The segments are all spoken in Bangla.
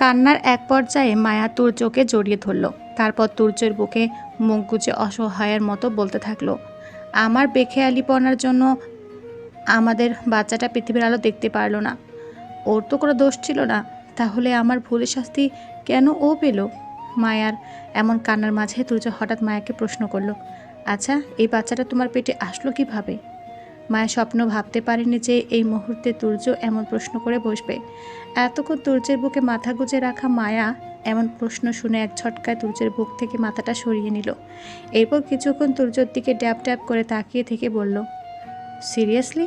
কান্নার এক পর্যায়ে মায়া তুর্যকে জড়িয়ে ধরল। তারপর তুর্যের বুকে মুখ গুজে অসহায়ের মতো বলতে থাকল, আমার বেখেয়ালিপনার জন্য আমাদের বাচ্চাটা পৃথিবীর আলো দেখতে পারল না। ওর তো কোনো দোষ ছিল না, তাহলে আমার ভুলের শাস্তি কেন ও পেল? মায়ার এমন কান্নার মাঝে তুর্য হঠাৎ মায়াকে প্রশ্ন করল আচ্ছা এই বাচ্চাটা তোমার পেটে আসলো কীভাবে? মায়া স্বপ্ন ভাবতে পারেনি যে এই মুহূর্তে তুর্য এমন প্রশ্ন করে বসবে। এতক্ষণ তুর্যের বুকে মাথা গুজে রাখা মায়া এমন প্রশ্ন শুনে এক ঝটকায় তুর্যের বুক থেকে মাথাটা সরিয়ে নিল। এরপর কিছুক্ষণ তুর্যর দিকে ড্যাব ড্যাব করে তাকিয়ে থেকে বলল, সিরিয়াসলি?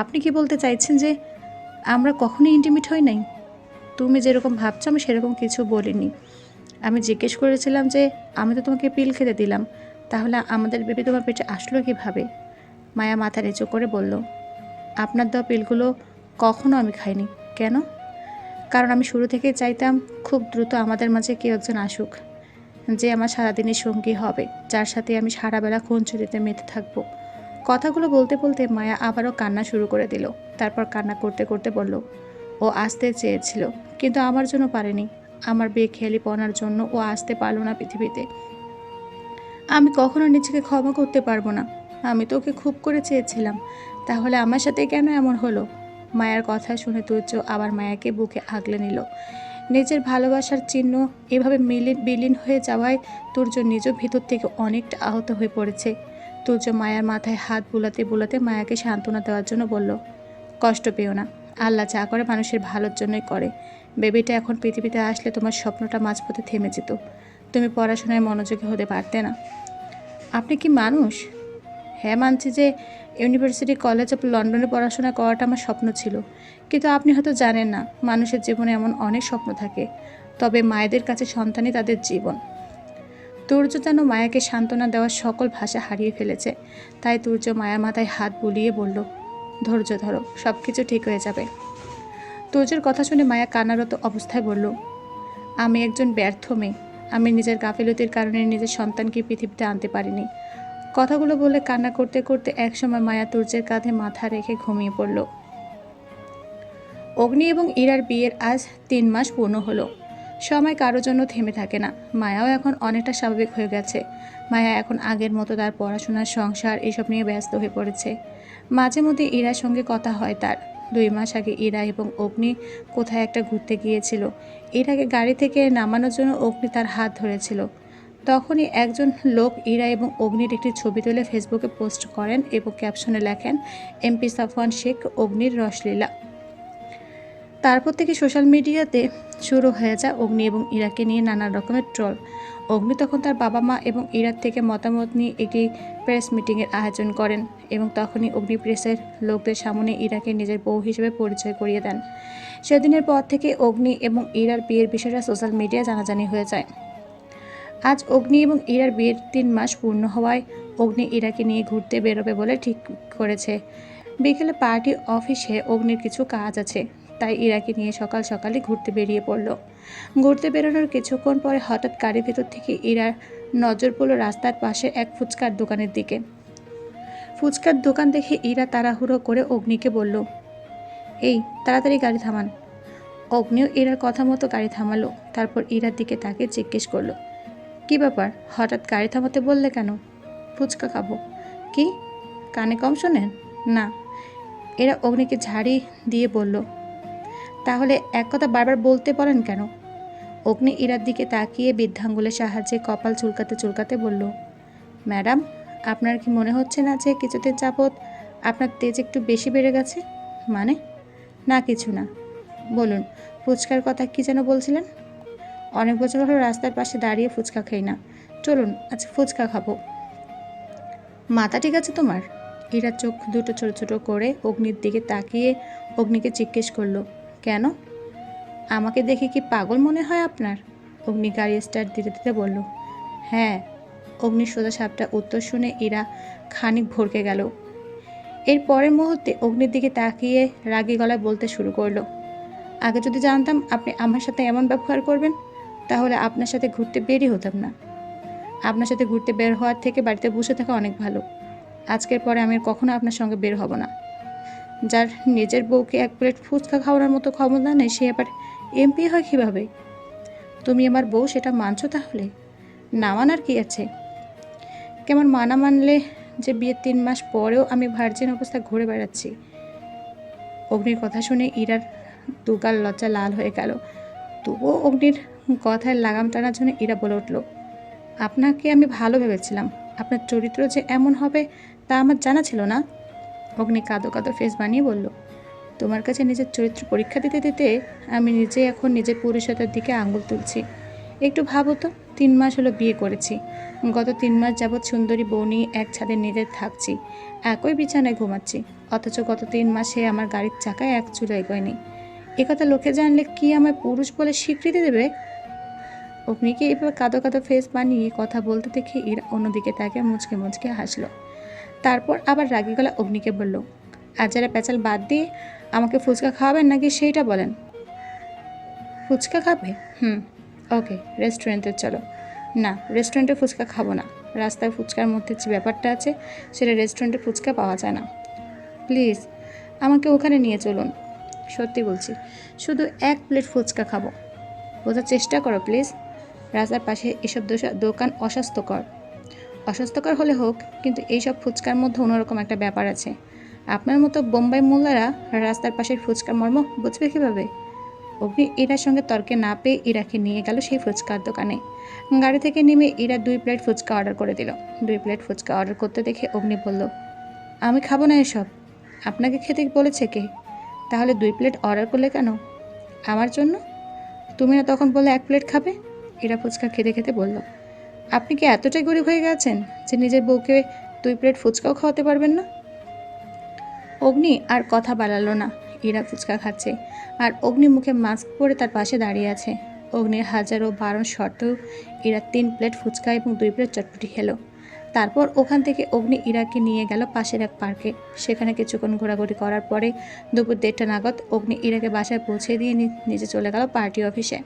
আপনি কি বলতে চাইছেন যে আমরা কখনোই ইন্টিমেট হই নাই? তুমি যেরকম ভাবছ আমি সেরকম কিছু বলিনি। আমি জিজ্ঞেস করেছিলাম যে আমি তো তোমাকে পিল খেতে দিলাম, তাহলে আমাদের বেবি তোমার পেটে আসলো কীভাবে? মায়া মাথা নিচু করে বলল, আপনার দেওয়া পিলগুলো কখনো আমি খাইনি। কেন? কারণ আমি শুরু থেকেই চাইতাম খুব দ্রুত আমাদের মাঝে কেউ একজন আসুক, যে আমার সারাদিনের সঙ্গী হবে, যার সাথে আমি সারাবেলা খুনচুরিতে মেতে থাকব। কথাগুলো বলতে বলতে মায়া আবারও কান্না শুরু করে দিল। তারপর কান্না করতে করতে বলল, ও আসতে চেয়েছিল, কিন্তু আমার জন্য পারেনি। আমার বেখেয়ালি পনার জন্য ও আসতে পারল না পৃথিবীতে। আমি কখনো নিজেকে ক্ষমা করতে পারব না। আমি তো ওকে খুব করে চেয়েছিলাম। তাহলে আমার সাথে কেন এমন হলো? মায়ার কথা শুনে তুর্য আবার মায়াকে বুকে আগলে নিল। নিজের ভালোবাসার চিহ্ন এভাবে মিলিন বিলীন হয়ে যাওয়ায় তুর্য নিজ ভিতর থেকে অনেকটা আহত হয়ে পড়েছে। তুর্য মায়ার মাথায় হাত বুলাতে বুলাতে মায়াকে সান্ত্বনা দেওয়ার জন্য বলল, কষ্ট পেও না। আল্লাহ যা করে মানুষের ভালোর জন্যই করে। বেবিটা এখন পৃথিবীতে আসলে তোমার স্বপ্নটা মাঝপথে থেমে যেত। তুমি পড়াশোনায় মনোযোগী হতে পারতে না। আপনি কি মানুষ? হ্যাঁ মানছি যে ইউনিভার্সিটি, কলেজ অফ লন্ডনে পড়াশোনা করাটা আমার স্বপ্ন ছিল। কিন্তু আপনি হয়তো জানেন না, মানুষের জীবনে এমন অনেক স্বপ্ন থাকে। তবে মায়েদের কাছে সন্তানই তাদের জীবন। তুর্য যেন মায়াকে সান্ত্বনা দেওয়ার সকল ভাষা হারিয়ে ফেলেছে, তাই তুর্য মায়ার মাথায় হাত বুলিয়ে বলল, ধৈর্য ধরো সব কিছু ঠিক হয়ে যাবে। তুর্যের কথা শুনে মায়া কান্নারত অবস্থায় বলল, আমি একজন ব্যর্থ মেয়ে। আমি নিজের গাফিলতির কারণে নিজের সন্তানকে পৃথিবীতে আনতে পারিনি। কথাগুলো বলে কান্না করতে করতে একসময় মায়া তুর্যের কাঁধে মাথা রেখে ঘুমিয়ে পড়ল। অগ্নি এবং ইরার বিয়ের আজ তিন মাস পূর্ণ হলো। সময় কারোর জন্য থেমে থাকে না। মায়াও এখন অনেকটা স্বাভাবিক হয়ে গেছে। মায়া এখন আগের মতো তার পড়াশোনার সংসার এসব নিয়ে ব্যস্ত হয়ে পড়েছে। মাঝে মধ্যে ইরার সঙ্গে কথা হয় তার। দুই মাস আগে ইরা এবং অগ্নি কোথায় একটা ঘুরতে গিয়েছিল। ইরাকে গাড়ি থেকে নামানোর জন্য অগ্নি তার হাত ধরেছিল। তখনই একজন লোক ইরা এবং অগ্নির একটি ছবি তুলে ফেসবুকে পোস্ট করেন এবং ক্যাপশনে লেখেন, এমপি সাফওয়ান শেখ, অগ্নির রসলীলা। তারপর থেকে সোশ্যাল মিডিয়াতে শুরু হয়ে যায় অগ্নি এবং ইরাকে নিয়ে নানা রকমের ট্রল। অগ্নি তখন তার বাবা মা এবং ইরার থেকে মতামত নিয়ে একটি প্রেস মিটিংয়ের আয়োজন করেন এবং তখনই অগ্নি প্রেসের লোকদের সামনে ইরাকে নিজের বউ হিসেবে পরিচয় করিয়ে দেন। সেদিনের পর থেকে অগ্নি এবং ইরার বিয়ের বিষয়টা সোশ্যাল মিডিয়া জানাজানি হয়ে যায়। আজ অগ্নি এবং ইরার বিয়ের তিন মাস পূর্ণ হওয়ায় অগ্নি ইরাকে নিয়ে ঘুরতে বেরোবে বলে ঠিক করেছে। বিকেলে পার্টি অফিসে অগ্নির কিছু কাজ আছে, তাই ইরাকে নিয়ে সকাল সকালে ঘুরতে বেরিয়ে পড়ল। ঘুরতে বেরোনোর কিছুক্ষণ পরে হঠাৎ গাড়ির ভেতর থেকে ইরার নজর পড়ল রাস্তার পাশে এক ফুচকার দোকানের দিকে। ফুচকার দোকান দেখে ইরা তাড়াহুড়ো করে অগ্নিকে বলল, এই, তাড়াতাড়ি গাড়ি থামান। অগ্নিও ইরার কথা মতো গাড়ি থামালো, তারপর ইরার দিকে তাকে জিজ্ঞেস করল কি ব্যাপার? হঠাৎ গাড়ি থামাতে বললে কেন? ফুচকা খাব। কি? কানে কম শোনেন না। এরা অগ্নিকে ঝাড়ি দিয়ে বলল, তাহলে এক কথা বারবার বলতে পারেন কেন? অগ্নি ইরার দিকে তাকিয়ে বৃদ্ধাঙ্গুলের সাহায্যে কপাল চুলকাতে চুলকাতে বলল, ম্যাডাম, আপনার কি মনে হচ্ছে না যে কিছুতে যাবৎ আপনার তেজ একটু বেশি বেড়ে গেছে? মানে? না, কিছু না। বলুন, ফুচকার কথা কি যেন বলছিলেন? অনেক বছর হলো রাস্তার পাশে দাঁড়িয়ে ফুচকা খাই না। চলুন আচ্ছা ফুচকা খাব। মাথা ঠিক আছে তোমার? ইরা চোখ দুটো ছোট ছোট করে অগ্নির দিকে তাকিয়ে অগ্নিকে জিজ্ঞেস করল, কেন? আমাকে দেখে কি পাগল মনে হয় আপনার? অগ্নি গাড়ি স্টার্ট দিতে দিতে বলল হ্যাঁ। অগ্নির সোজা সাপটা উত্তর শুনে ইরা খানিক ভরকে গেল। এর পরের মুহূর্তে অগ্নির দিকে তাকিয়ে রাগী গলায় বলতে শুরু করল, আগে যদি জানতাম আপনি আমার সাথে এমন ব্যবহার করবেন তাহলে আপনার সাথে ঘুরতে বেরই হতাম না। আপনার সাথে ঘুরতে বের হওয়ার থেকে বাড়িতে বসে থাকা অনেক ভালো। আজকের পরে আমি কখনো আপনার সঙ্গে বের হব না। যার নিজের বউকে এক প্লেট ফুচকা খাওয়ানোর মতো ক্ষমতা নেই, সে আবার এমপি হয় কীভাবে? তুমি আমার বউ, সেটা মানছো তাহলে? না মানার কি আছে? কেমন মানা মানলে যে বিয়ের তিন মাস পরেও আমি ভার্জিন অবস্থায় ঘুরে বেড়াচ্ছি? অগ্নির কথা শুনে ইরার দুগাল লজ্জা লাল হয়ে গেল। তবুও অগ্নির কথায় লাগাম টানার জন্য ইরা বলে উঠল, আপনাকে আমি ভালো ভেবেছিলাম। আপনার চরিত্র যে এমন হবে তা আমার জানা ছিল না। অগ্নি কাঁদো কাঁদো ফেস বানিয়ে বলল, তোমার কাছে নিজের চরিত্র পরীক্ষা দিতে দিতে আমি নিজে এখন নিজের পুরুষতার দিকে আঙুল তুলছি। একটু ভাবো তো, তিন মাস হলো বিয়ে করেছি। গত তিন মাস যাবৎ সুন্দরী বউ নিয়ে এক ছাদের নিচে থাকছি, একই বিছানায় ঘুমাচ্ছি। অথচ গত তিন মাসে আমার গাড়ির চাকায় এক চুলো এগোয়নি। একথা লোকে জানলে কি আমায় পুরুষ বলে স্বীকৃতি দেবে? অগ্নিকে এভাবে কাঁদো কাঁদো ফেস বানিয়ে কথা বলতে দেখে ইরা অন্যদিকে তাকে মুচকে মুচকে হাসলো। তারপর আবার রাগি গলা অগ্নিকে বলল আর যারা পেঁচাল বাদ দিয়ে আমাকে ফুচকা খাওয়াবেন নাকি সেইটা বলেন? ফুচকা খাবে? হুম, ওকে, রেস্টুরেন্টে চলো। না, রেস্টুরেন্টে ফুচকা খাব না। রাস্তায় ফুচকার মধ্যে যে ব্যাপারটা আছে, সেটা রেস্টুরেন্টে ফুচকা পাওয়া যায় না। প্লিজ, আমাকে ওখানে নিয়ে চলুন। সত্যি বলছি, শুধু এক প্লেট ফুচকা খাব। বোঝার চেষ্টা করো, প্লিজ। রাস্তার পাশে এসব দোকান অস্বাস্থ্যকর। অস্বাস্থ্যকর হলে হোক, কিন্তু এইসব ফুচকার মধ্যে অন্যরকম একটা ব্যাপার আছে। আপনার মতো বোম্বাই মোল্লারা রাস্তার পাশের ফুচকার মর্ম বুঝবে কীভাবে? অগ্নি ইরার সঙ্গে তর্কে না পেয়ে ইরাকে নিয়ে গেল সেই ফুচকার দোকানে। গাড়ি থেকে নেমে ইরা দুই প্লেট ফুচকা অর্ডার করে দিল। দুই প্লেট ফুচকা অর্ডার করতে দেখে অগ্নি বলল, আমি খাব না এসব। আপনাকে খেতে বলেছে কে? তাহলে দুই প্লেট অর্ডার করলে কেন? আমার জন্য? তুমি না তখন বলে এক প্লেট খাবে? এরা ফুচকা খেতে খেতে বলল, আপনি কি এতটাই গরিব হয়ে গেছেন যে নিজের বউকে দুই প্লেট ফুচকাও খাওয়াতে পারবেন না? অগ্নি আর কথা বাড়ালো না ইরা ফুচকা খাচ্ছে আর অগ্নি মুখে মাস্ক পরে তার পাশে দাঁড়িয়ে আছে। অগ্নির হাজারো বারো শর্তেও ইরা তিন প্লেট ফুচকা এবং দুই প্লেট চটপটি খেলো। তারপর ওখান থেকে অগ্নি ইরাকে নিয়ে গেল পাশের এক পার্কে। সেখানে কিছুক্ষণ ঘোরাঘুরি করার পরে দুপুর দেড়টা নাগাদ অগ্নি ইরাকে বাসায় পৌঁছে দিয়ে নিজে চলে গেল পার্টি অফিসে।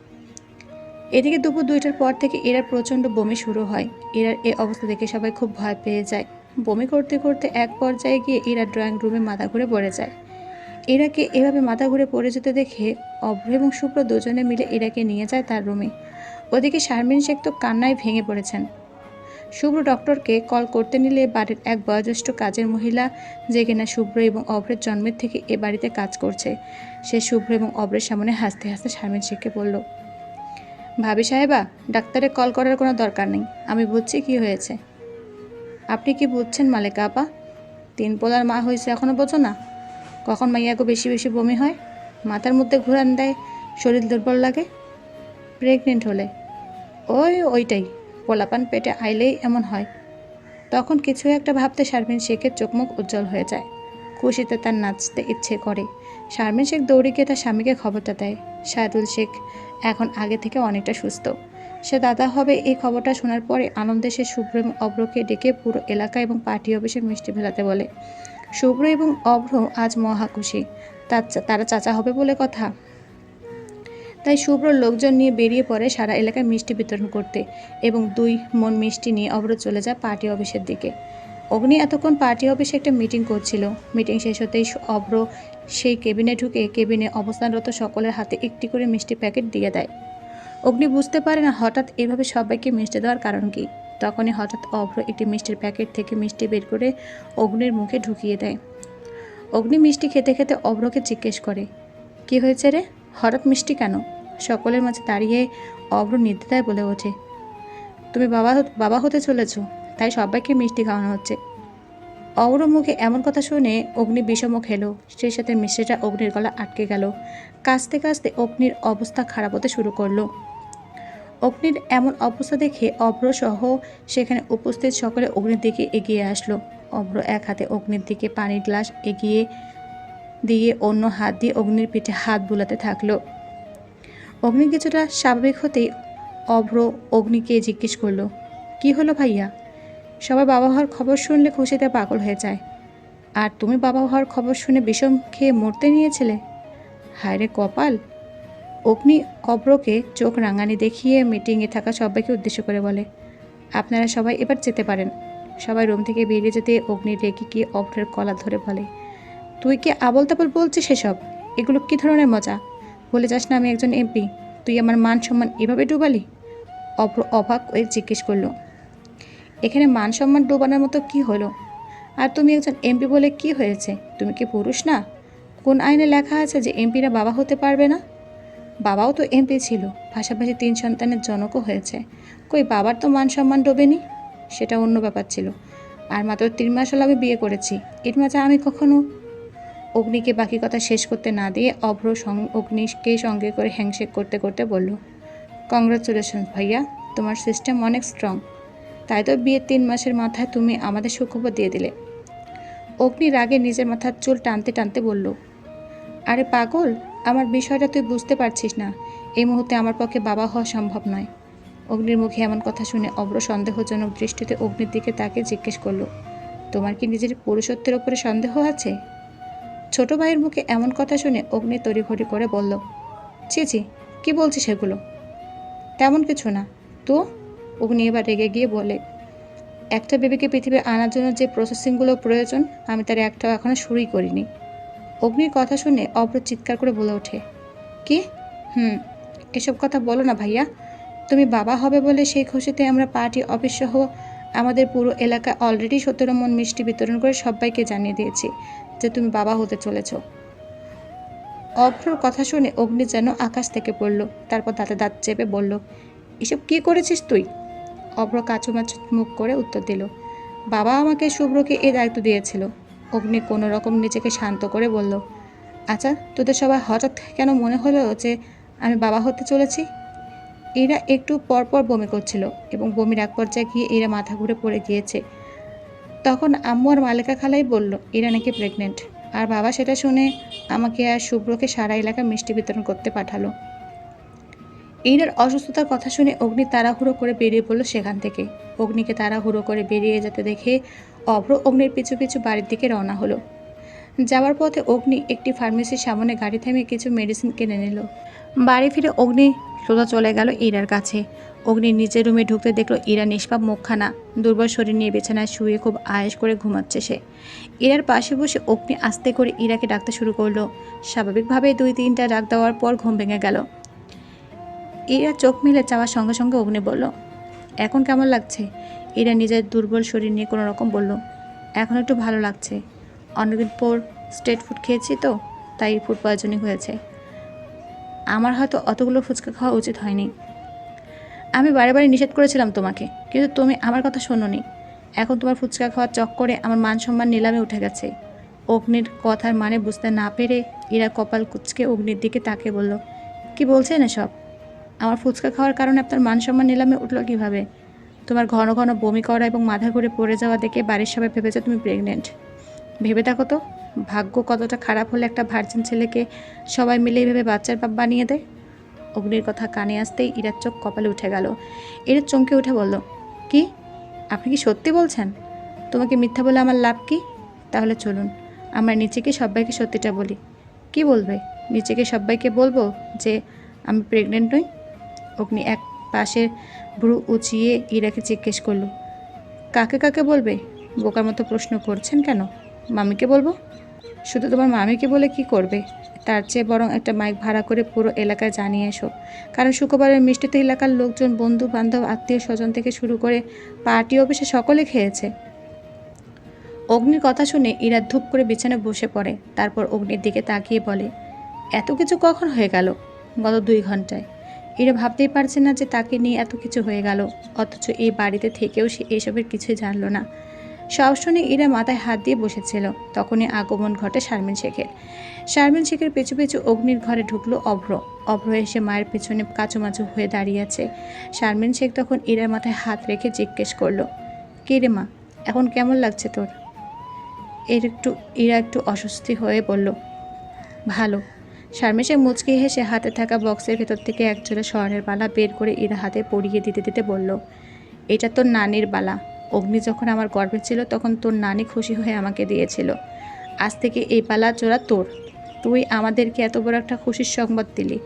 এদিকে দুপুর দুইটার পর থেকে এরার প্রচণ্ড বমি শুরু হয়। এরার এ অবস্থা দেখে সবাই খুব ভয় পেয়ে যায়। বমি করতে করতে এক পর্যায়ে গিয়ে এরা ড্রয়িং রুমে মাথা ঘুরে পড়ে যায়। এরাকে এভাবে মাথা ঘুরে পড়ে যেতে দেখে অভ্র এবং শুভ্র দুজনে মিলে এরাকে নিয়ে যায় তার রুমে। ওদিকে শারমিন শেখ তো কান্নায় ভেঙে পড়েছেন। শুভ্র ডক্টরকে কল করতে নিলে বাড়ির এক বয়োজ্যেষ্ঠ কাজের মহিলা, যে কিনা শুভ্র এবং অভ্রের জন্মের থেকে এ বাড়িতে কাজ করছে, সে শুভ্র এবং অভ্রের সামনে হাসতে হাসতে শারমিন শেখকে বলল ভাবি সাহেবা, ডাক্তারে কল করার কোনো দরকার নেই। আমি বুঝছি কি হয়েছে। আপনি কি বুঝছেন মালেকা আপা? তিন পোলার মা হয়েছে এখনও বোঝো না। কখন মাইয়াকে বেশি বেশি বমি হয়? মাথার মধ্যে ঘুরান দেয়, শরীর দুর্বল লাগে। প্রেগনেন্ট হলে। ওই ওইটাই, পোলাপান পেটে আইলেই এমন হয়। তখন কিছু একটা ভাবতে শারমিন শেখের চোখমুখ উজ্জ্বল হয়ে যায়। খুশিতে তার নাচতে ইচ্ছে করে। শারমিন শেখ দৌড়ে গিয়ে তার স্বামীকে খবরটা দেয়। শাহরুল শেখ এখন আগে থেকে অনেকটা সুস্থ। সে দাদা হবে এই খবরটা শোনার পরে আনন্দে সে শুভ্র এবং অভ্রকে ডেকে পুরো এলাকা এবং পার্টি অফিসে মিষ্টি ফেলাতে বলে, শুভ্র এবং অভ্র আজ মহা খুশি। তারা চাচা হবে বলে কথা? তাই শুভ্র লোকজন নিয়ে বেরিয়ে পড়ে সারা এলাকায় মিষ্টি বিতরণ করতে এবং দুই মন মিষ্টি নিয়ে অভ্র চলে যায় পার্টি অফিসের দিকে। অগ্নি এতক্ষণ পার্টি অফিসে একটা মিটিং করছিল। মিটিং শেষ হতেই অভ্র সেই কেবিনে ঢুকে কেবিনে অবস্থানরত সকলের হাতে একটি করে মিষ্টি প্যাকেট দিয়ে দেয়। অগ্নি বুঝতে পারে না হঠাৎ এভাবে সবাইকে মিষ্টি দেওয়ার কারণ কি। তখনই হঠাৎ অভ্র একটি মিষ্টির প্যাকেট থেকে মিষ্টি বের করে অগ্নির মুখে ঢুকিয়ে দেয়। অগ্নি মিষ্টি খেতে খেতে অভ্রকে জিজ্ঞেস করে, কি হয়েছে রে? হঠাৎ মিষ্টি কেন? সকলের মাঝে দাঁড়িয়ে অভ্র নির্দ্বিধায় বলে ওঠে, তুমি বাবা বাবা হতে চলেছ, তাই সবাইকে মিষ্টি খাওয়ানো হচ্ছে। অভ্র মুখে এমন কথা শুনে অগ্নি বিষম খেলো সেই সাথে মিষ্টিটা অগ্নির গলা আটকে গেল। কাঁচতে কাঁচতে অগ্নির অবস্থা খারাপ হতে শুরু করল। অগ্নির এমন অবস্থা দেখে অভ্র সহ সেখানে উপস্থিত সকলে অগ্নির দিকে এগিয়ে আসলো। অভ্র এক হাতে অগ্নির দিকে পানির গ্লাস এগিয়ে দিয়ে অন্য হাত দিয়ে অগ্নির পিঠে হাত বুলাতে থাকল। অগ্নি কিছুটা স্বাভাবিক হতেই অভ্র অগ্নিকে জিজ্ঞেস করল, কি হলো ভাইয়া? সবাই বাবা হওয়ার খবর শুনলে খুশিতে পাগল হয়ে যায়। আর তুমি বাবা হওয়ার খবর শুনে বিষম খেয়ে মরতে নিয়েছিলে? হায় কপাল। অগ্নি অব্রকে চোখ রাঙানি দেখিয়ে মিটিংয়ে থাকা সবাইকে উদ্দেশ্য করে বলে, আপনারা সবাই এবার যেতে পারেন। সবাই রুম থেকে বেরিয়ে যেতে অগ্নি রেগে গিয়ে অভ্রের কলা ধরে বলে, তুই কি আবল তাবল বলছিস সেসব এগুলো কী ধরনের মজা? বলে যাস না আমি একজন এমপি, তুই আমার মান সম্মান এভাবে ডুবালি? অভ্র অবাক হয়ে জিজ্ঞেস করল এখানে মান সম্মান ডোবানোর মতো কি হলো? আর তুমি একজন এমপি বলে কি হয়েছে? তুমি কি পুরুষ না? কোন আইনে লেখা আছে যে এমপিরা বাবা হতে পারবে না? বাবাও তো এমপি ছিল, পাশাপাশি তিন সন্তানের জনকও হয়েছে। কই বাবার তো মান সম্মান ডোবেনি? সেটা অন্য ব্যাপার ছিল। আর মাত্র তিন মাস হলো আমি বিয়ে করেছি। এর মাঝে আমি কখনো অগ্নিকে বাকি কথা শেষ করতে না দিয়ে অভ্র অগ্নিকে সঙ্গে করে হ্যাংশেক করতে করতে বলল কংগ্রাচুলেশন ভাইয়া, তোমার সিস্টেম অনেক স্ট্রং তাই তো বিয়ের তিন মাসের মাথায় তুমি আমাদের সুখবর দিয়ে দিলে। অগ্নি রাগে নিজের মাথার চুল টানতে টানতে বলল, আরে পাগল, আমার বিষয়টা তুই বুঝতে পারছিস না। এই মুহূর্তে আমার পক্ষে বাবা হওয়া সম্ভব নয়। অগ্নির মুখে এমন কথা শুনে অব্র সন্দেহজনক দৃষ্টিতে অগ্নির দিকে তাকে জিজ্ঞেস করল, তোমার কি নিজের পুরুষত্বের ওপরে সন্দেহ আছে? ছোট ভাইয়ের মুখে এমন কথা শুনে অগ্নি তড়িঘড়ি করে বলল, ছি ছি, কী বলছিস সেগুলো তেমন কিছু না। তো? অগ্নি এবার রেগে গিয়ে বলে, একটা বেবিকে পৃথিবী আনার জন্য যে প্রসেসিংগুলো প্রয়োজন, আমি তার একটাও এখনও শুরুই করিনি। অগ্নির কথা শুনে অব্র চিৎকার করে বলে ওঠে, কি? হুম, এসব কথা বলো না ভাইয়া। তুমি বাবা হবে বলে সেই খুশিতে আমরা পার্টি অফিস সহ আমাদের পুরো এলাকা অলরেডি সতেরো মন মিষ্টি বিতরণ করে সবাইকে জানিয়ে দিয়েছি যে তুমি বাবা হতে চলেছ। অভ্রর কথা শুনে অগ্নি যেন আকাশ থেকে পড়ল, তারপর দাঁতে দাঁত চেপে বলল, এসব কি করেছিস তুই? অভ্র কাচুমাচু মুখ করে উত্তর দিল, বাবা আমাকে শুভ্রকে এই দায়িত্ব দিয়েছিল। অগ্নি কোনো রকম নিজেকে শান্ত করে বলল আচ্ছা তোদের সবাই হঠাৎ কেন মনে হলো যে আমি বাবা হতে চলেছি? এরা একটু পরপর বমি করছিল এবং বমির এক পর্যায়ে গিয়ে এরা মাথা ঘুরে পড়ে গিয়েছে। তখন আম্মু আর মালিকা খালাই বলল, এরা নাকি প্রেগনেন্ট আর বাবা সেটা শুনে আমাকে আর শুভ্রকে সারা এলাকা মিষ্টি বিতরণ করতে পাঠালো। ইরার অসুস্থতার কথা শুনে অগ্নি তাড়াহুড়ো করে বেরিয়ে পড়ল সেখান থেকে। অগ্নিকে তাড়াহুড়ো করে বেরিয়ে যেতে দেখে অভ্র অগ্নির পিছু পিছু বাড়ির দিকে রওনা হলো। যাওয়ার পথে অগ্নি একটি ফার্মেসির সামনে গাড়ি থামিয়ে কিছু মেডিসিন কিনে নিল। বাড়ি ফিরে অগ্নি সোজা চলে গেল ইরার কাছে। অগ্নি নিজের রুমে ঢুকতে দেখল ইরা নিষ্পাপ মুখখানা, দুর্বল শরীর নিয়ে বিছানায় শুয়ে খুব আয়েস করে ঘুমাচ্ছে সে। ইরার পাশে বসে অগ্নি আস্তে করে ইরাকে ডাকতে শুরু করল। স্বাভাবিকভাবে দুই তিনটা ডাক দেওয়ার পর ঘুম ভেঙে গেল। ইরা চোখ মিলে চাওয়ার সঙ্গে সঙ্গে অগ্নি বলল, এখন কেমন লাগছে? ইরা নিজের দুর্বল শরীর নিয়ে কোনো রকম বলল, এখন একটু ভালো লাগছে। অনেকদিন পর স্ট্রেট ফুড খেয়েছি তো, তাই ফুড পয়জনিং হয়েছে। আমার হয়তো অতগুলো ফুচকা খাওয়া উচিত হয়নি। আমি বারে বারে নিষেধ করেছিলাম তোমাকে, কিন্তু তুমি আমার কথা শোনোনি। এখন তোমার ফুচকা খাওয়ার চক্করে আমার মান সম্মান নিলামে উঠে গেছে। অগ্নির কথার মানে বুঝতে না পেরে ইরা কপাল কুচকে অগ্নির দিকে তাকে বলল, কি বলছেন এসব? আমার ফুচকা খাওয়ার কারণে আপনার মান সম্মান নিলামে উঠল কীভাবে? তোমার ঘন ঘন বমি করা এবং মাথা ঘুরে পড়ে যাওয়া দেখে বাড়ির সবাই ভেবেছে তুমি প্রেগনেন্ট ভেবে দেখো তো, ভাগ্য কতটা খারাপ হলে একটা ভার্জিন ছেলেকে সবাই মিলে এইভাবে বাচ্চার বাপ বানিয়ে দেয়? অগ্নির কথা কানে আসতেই ইরার চোখ কপালে উঠে গেল। এরা চমকে উঠে বলল, কি? আপনি কি সত্যি বলছেন? তোমাকে মিথ্যা বলে আমার লাভ কি? তাহলে চলুন, আমরা নিচেকে সবাইকে সত্যিটা বলি। কি বলবে? নিচেকে সবাইকে বলব যে আমি প্রেগনেন্ট নই? অগ্নি এক পাশে ভ্রু উঁচিয়ে ইরাকে জিজ্ঞেস করল, কাকে কাকে বলবে? বোকার মতো প্রশ্ন করছেন কেন? মামিকে বলব? শুধু তোমার মামিকে বলে কি করবে? তার চেয়ে বরং একটা মাইক ভাড়া করে পুরো এলাকায় জানিয়ে এসো। কারণ শুক্রবারের মিষ্টিতে এলাকার লোকজন, বন্ধু, বান্ধব, আত্মীয়, স্বজন থেকে শুরু করে পার্টি অফিসে সকলে খেয়েছে। অগ্নির কথা শুনে ইরা ধূপ করে বিছানায় বসে পড়ে। তারপর অগ্নির দিকে তাকিয়ে বলে, এত কিছু কখন হয়ে গেল? গত দুই ঘন্টায়। এরা ভাবতেই পারছে না যে তাকে নিয়ে এত কিছু হয়ে গেল, অথচ এই বাড়িতে থেকেও সে এসবের কিছুই জানলো না। সব শুনে ইরা মাথায় হাত দিয়ে বসেছিল। তখনই আগমন ঘটে শারমিন শেখের। শারমিন শেখের পেছু পেছু অগ্নির ঘরে ঢুকলো অভ্র। অভ্র এসে মায়ের পেছনে কাচুমাচু হয়ে দাঁড়িয়ে আছে। শারমিন শেখ তখন ইরার মাথায় হাত রেখে জিজ্ঞেস করল, কে রে মা? এখন কেমন লাগছে তোর? এর একটু ইরা একটু অস্বস্তি হয়ে বলল, ভালো। শারমিন শেখ মুচকি হেসে হাতে থাকা বক্সের ভেতর থেকে এক ঝোলা স্বর্ণের বালা বের করে ইরা হাতে পরিয়ে দিতে দিতে বলল, এটা তোর নানির বালা। অগ্নি যখন আমার গর্ভে ছিল, তখন তোর নানি খুশি হয়ে আমাকে দিয়েছিল। আজ থেকে এই পালা জোড়া তোর। তুই আমাদেরকে এত বড় একটা খুশির সংবাদ দিলি।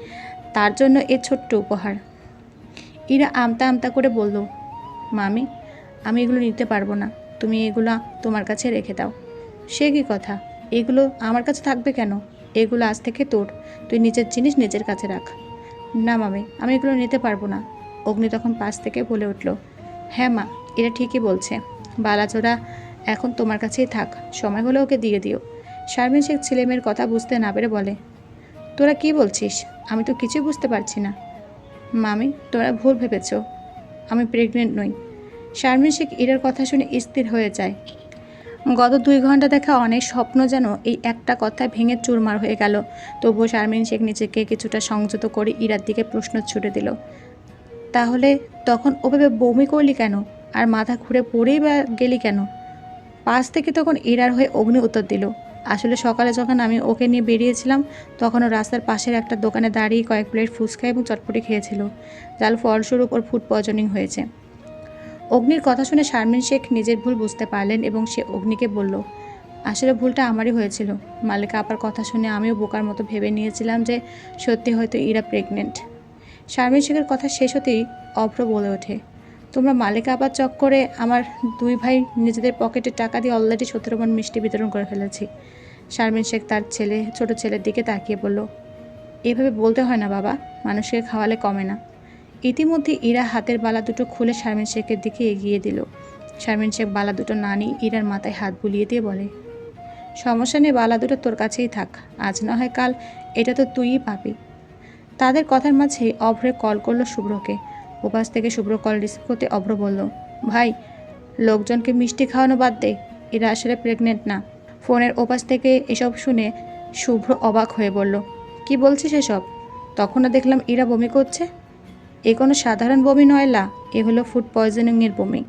তার জন্য এ ছোট্ট উপহার। ইরা আমতা আমতা করে বলল, মামি, আমি এগুলো নিতে পারব না। তুমি এগুলো তোমার কাছে রেখে দাও। সে কি কথা? এগুলো আমার কাছে থাকবে কেন? এগুলো আজ থেকে তোর। তুই নিজের জিনিস নিজের কাছে রাখ। না মামি, আমি এগুলো নিতে পারব না। অগ্নি তখন পাশ থেকে বলে উঠল হ্যাঁ মা এটা ঠিকই বলছে। বালাজোড়া, এখন তোমার কাছেই থাক। সময় হলে ওকে দিয়ে দিও। শারমিন শেখ ছেলেমেয়ের কথা বুঝতে না পেরে বলে, তোরা কি বলছিস? আমি তো কিছুই বুঝতে পারছি না। মামি, তোরা ভুল ভেবেছ। আমি প্রেগনেন্ট নই। শারমিন শেখ ইরার কথা শুনে স্থির হয়ে যায়। গত দুই ঘণ্টা দেখা অনেক স্বপ্ন যেন এই একটা কথায় ভেঙে চুরমার হয়ে গেল। তবুও শারমিন শেখ নিজেকে কিছুটা সংযত করে ইরার দিকে প্রশ্ন ছুটে দিল। তাহলে তখন ওভাবে বমি করলি কেন? আর মাথা ঘুরে পড়েই বা গেলি কেন? পাশ থেকে তখন ইরার হয়ে অগ্নি উত্তর দিল। আসলে সকালে যখন আমি ওকে নিয়ে বেরিয়েছিলাম, তখনও রাস্তার পাশের একটা দোকানে দাঁড়িয়ে কয়েক প্লেট ফুচকা এবং চটপটি খেয়েছিল, যার ফলস্বরূপ ওর ফুড পয়জনিং হয়েছে। অগ্নির কথা শুনে শারমিন শেখ নিজের ভুল বুঝতে পারলেন এবং সে অগ্নিকে বলল, আসলে ভুলটা আমারই হয়েছিল। মালিকা আপার কথা শুনে আমিও বোকার মতো ভেবে নিয়েছিলাম যে সত্যি হয়তো ইরা প্রেগনেন্ট শারমিন শেখের কথা শেষ হতেই অভ্র বলে ওঠে, তোমরা মালিকা আপার চক্করে আমার দুই ভাই নিজেদের পকেটে টাকা দিয়ে অলরেডি সতেরো মন মিষ্টি বিতরণ করে ফেলেছি। শারমিন শেখ তার ছেলে, ছোট ছেলের দিকে তাকিয়ে বলল, এভাবে বলতে হয় না বাবা, মানুষকে খাওয়ালে কমে না। ইতিমধ্যে ইরা হাতের বালা দুটো খুলে শারমিন শেখের দিকে এগিয়ে দিল। শারমিন শেখ বালা দুটো না নিয়ে ইরার মাথায় হাত বুলিয়ে দিয়ে বলে, সমস্যা নেই, বালা দুটো তোর কাছেই থাক। আজ না হয় কাল, এটা তো তুইই পাবি। তাদের কথার মাঝে অভ্রে কল করল শুভ্রকে। ওপাশ থেকে শুভ্র কল রিসিভ করতে অভ্র বলল, ভাই, লোকজনকে মিষ্টি খাওয়ানো বাদ দে এরা আসলে প্রেগনেন্ট না। ফোনের ওপাশ থেকে এসব শুনে শুভ্র অবাক হয়ে বলল, কি বলছিস এসব? তখনও দেখলাম এরা বমি করছে? এ কোনো সাধারণ বমি নয় লা এ হলো ফুড পয়জনিংয়ের বমি।